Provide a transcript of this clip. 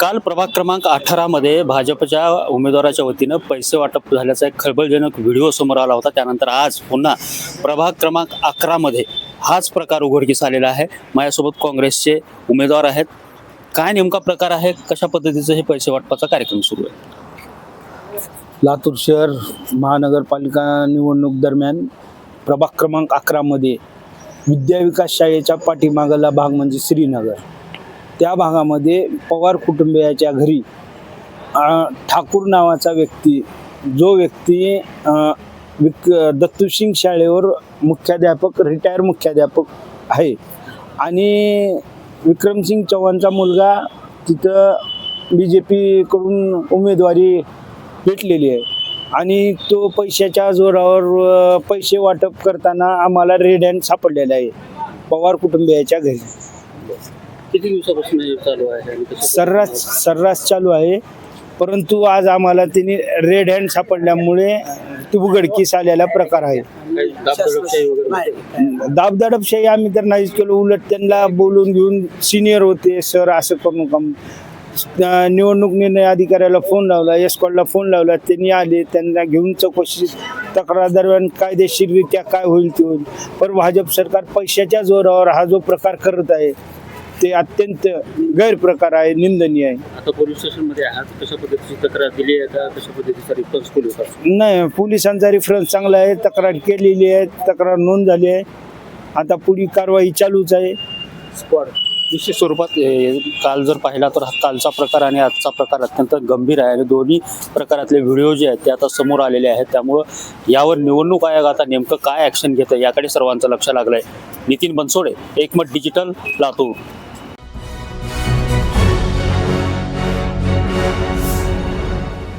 काल प्रभाग क्रमांक अठरामध्ये भाजपच्या उमेदवाराच्या वतीनं पैसे वाटप झाल्याचा एक खळबळजनक व्हिडिओ समोर आला होता. त्यानंतर आज पुन्हा प्रभाग क्रमांक अकरामध्ये हाच प्रकार उघडकीस आलेला आहे. माझ्यासोबत काँग्रेसचे उमेदवार आहेत. काय नेमका प्रकार आहे? कशा पद्धतीचं हे पैसे वाटपाचा कार्यक्रम सुरू आहे? लातूर शहर महानगरपालिका निवडणूक दरम्यान प्रभाग क्रमांक अकरामध्ये विद्याविकास शाळेच्या पाठीमागला भाग म्हणजे श्रीनगर. त्या भागामध्ये पवार कुटुंबियाच्या घरी ठाकूर नावाचा व्यक्ती जो व्यक्ती विक दत्तूसिंग शाळेवर मुख्याध्यापक रिटायर मुख्याध्यापक आहे. आणि विक्रमसिंग चव्हाणचा मुलगा तिथं बी जे पीकडून उमेदवारी भेटलेली आहे. आणि तो पैशाच्या जोरावर पैसे वाटप करताना आम्हाला रेड हँड सापडलेला आहे पवार कुटुंबियाच्या घरी. किती दिवसापासून हे चालू आहे आणि कसं- सर्रास सर्रास चालू आहे. परंतु आज आम्हाला तिने रेड हँड सापडल्यामुळे ती उघडकीस आलेला प्रकार आहे. काही दाबदडपशाही वगैरे दाबदडपशाही आम्ही तर नाहीच केलो. उलट त्यांना बोलून घेऊन सिनियर होते सर असं करू नका अं, निवडणूक निर्णय अधिकाऱ्याला फोन लावला एस्कॉडला फोन लावला. त्यांनी आले त्यांना घेऊन चौकशी तक्रार दरम्यान कायदेशीररित्या काय होईल ते होईल. पण भाजप सरकार पैशाच्या जोरावर हा जो प्रकार करत आहे ते अत्यंत गैरप्रकार आहे निंदनीय आहे. आता पोलीस स्टेशनमध्ये आहात कशा पद्धतीची तक्रार दिली आहे? का कशा पद्धतीचा पोलीस नाही पोलिसांचा रेफरन्स चांगला आहे तक्रार केलेली आहे तक्रार नोंद झाली आहे. आता पुढील कारवाई चालूच आहे. निश्चित स्वरूपात हे काल जर पाहिला तर हा कालचा प्रकार आणि आजचा प्रकार अत्यंत गंभीर आहे आणि दोन्ही प्रकारातले व्हिडिओ जे आहेत ते आता समोर आलेले आहेत. त्यामुळं यावर निवडणूक आयोग आता नेमकं काय ॲक्शन घेतं याकडे सर्वांचं लक्ष लागलं आहे Nitin Bansode Ekmat digital Latur.